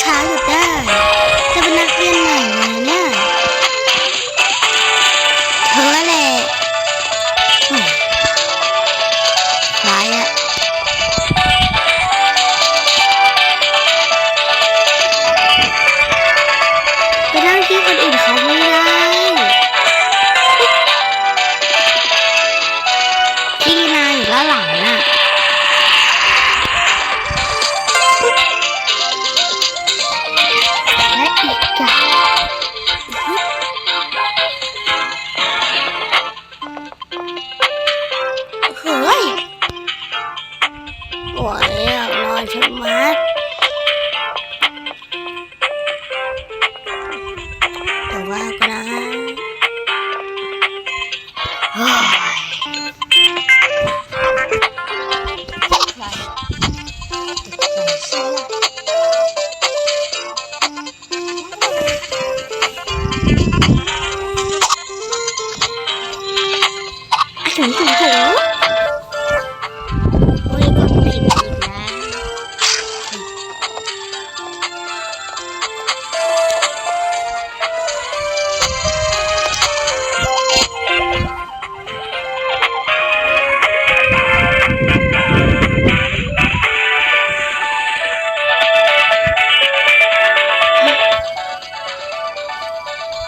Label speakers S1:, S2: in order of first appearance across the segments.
S1: ช้า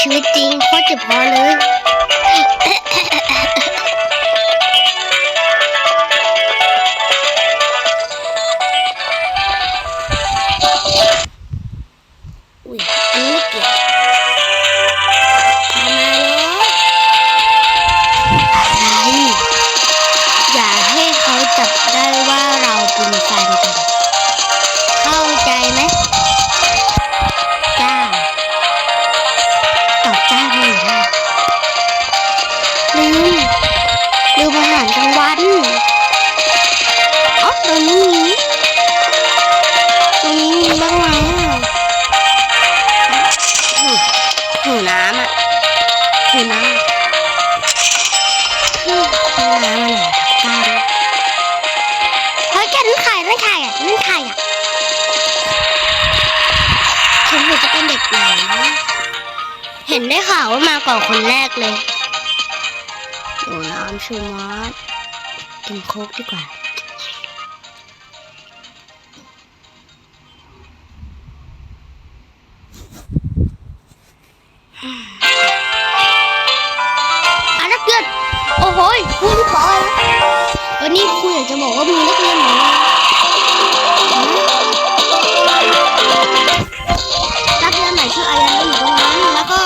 S1: ชีวิตจริงโคตรเจ็บคอเลยอุ้ยอันนี้เกี่ยว หิวน้ำหิวน้ำมาหน่อยกันเฮ้ยแกนั่นใครนั่นใครอะนั่นใครอะฉันเหมือนจะเป็นเด็กใหม่นเห็นได้ข่าวว่ามาก่อนคนแรกเลยหนูน้ำชูมัดกินโค้กดีกว่า โอ้โหยครูที่ปอยวันนี้คุณอยากจะบอกว่ามีนักเรียนหนูนักเรียนไหนชื่ออายันอยู่ตรงนั้นแล้วก็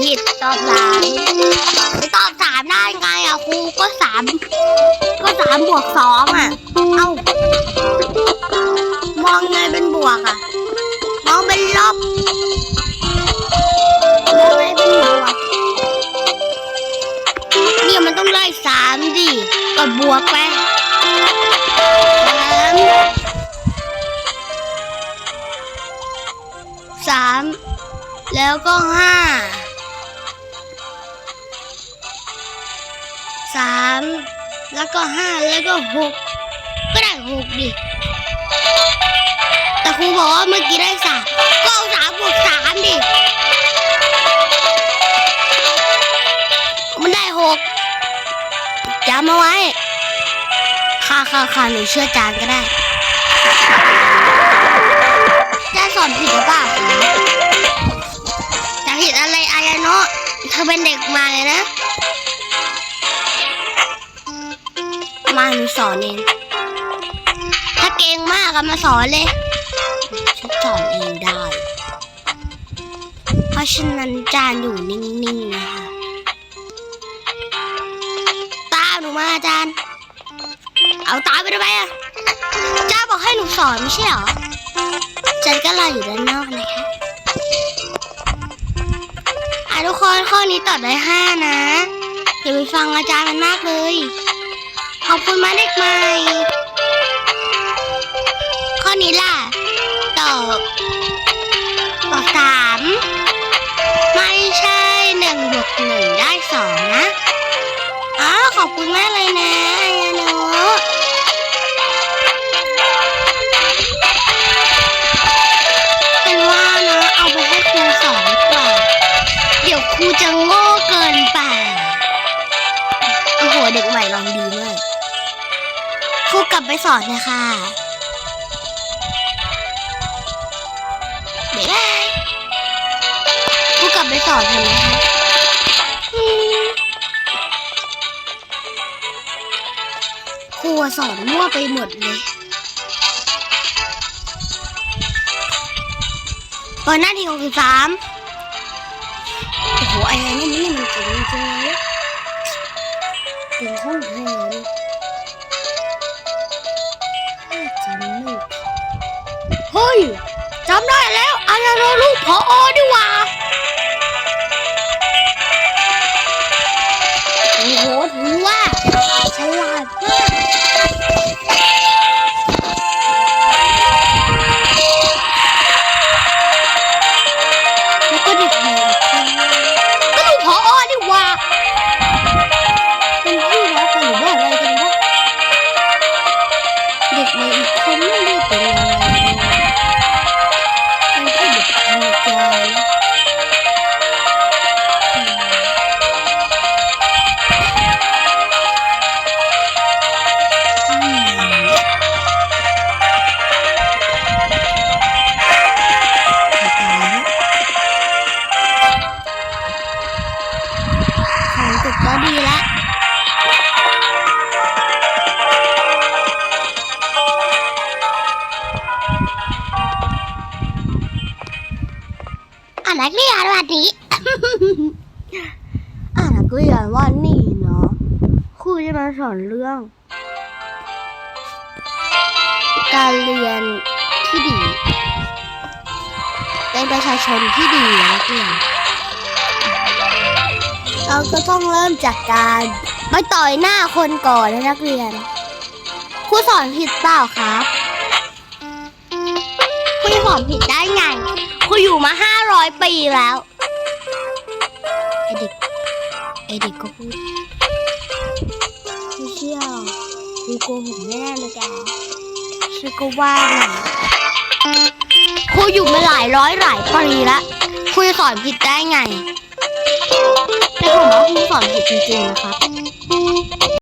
S1: ผิดตอบสามไม่ตอบสามได้ไงอะครูก็สามก็สามบวกสองอะ เอ้ามองไงเป็นบวกอะ มองเป็นลบมองไงเป็นบวกเนี่ยมันต้องไล่สามดิก็บวกไปสามแล้วก็ห้า สามแล้วก็ห้าแล้วก็หกก็ได้หกดิ แต่ครูบอกว่าเมื่อกี้ได้สามก็เอาสามบวกสามดิ มันได้หกจำเอาไว้ ค่ะค่ะค่ะหนูเชื่อจานก็ได้จานสอนผิดหรือเปล่าจะผิดอะไรอายเนาะเธอเป็นเด็กใหม่นะ หนูสอนเอง ถ้าเก่งมากก็มาสอนเลย ฉันสอนเองได้ เพราะฉะนั้นจานอยู่นิ่งๆนะคะ ตามหนูมาอาจารย์เอาตามไปทำไมอะจ้าบอกให้หนูสอนไม่ใช่หรอจันก็รออยู่ด้านนอกนะคะอะทุกคนข้อนี้ตอบได้ห้านะอย่าไปฟังอาจารย์มันมากเลย ขอบคุณมาเด็กใหม่ ข้อนี้ล่ะ ตอบตอบสามไม่ใช่หนึ่งบวกหนึ่งได้สองนะ อ๋อ ขอบคุณมากเลยนะ กลับไปสอนนะคะบ๊ายบายครูกลับไปสอนเถอะนะคะครูสอนมั่วไปหมดเลยเปิดหน้าที่หกสิบสามโอ้โหไอ้นี่นี่มันเก่งจริงเลยเป็นห้องเรียน จำได้แล้วอายาโนลูกพออดีหว่า ยนวันนี้ อ่านนักเรียนวันนี้เนาะครูจะมาสอนเรื่อง การเรียนที่ดีเป็นประชาชนที่ดีนะนักเรียนเราก็ต้องเริ่มจากการไม่ต่อยหน้าคนก่อนนะนักเรียนครูสอนผิดเปล่าครับครูสอนผิดได้ไง อยู่มาห้าร้อยปีแล้วไอเด็กไอเด็กก็พูดไม่เชื่อครูโกหกแน่เลยแกฉันก็ว่านะครูอยู่มาหลายร้อยหลายปีล้วครูสอนผิดได้ไงแต่ผมว่าครูสอนผิดจริงๆนะครับ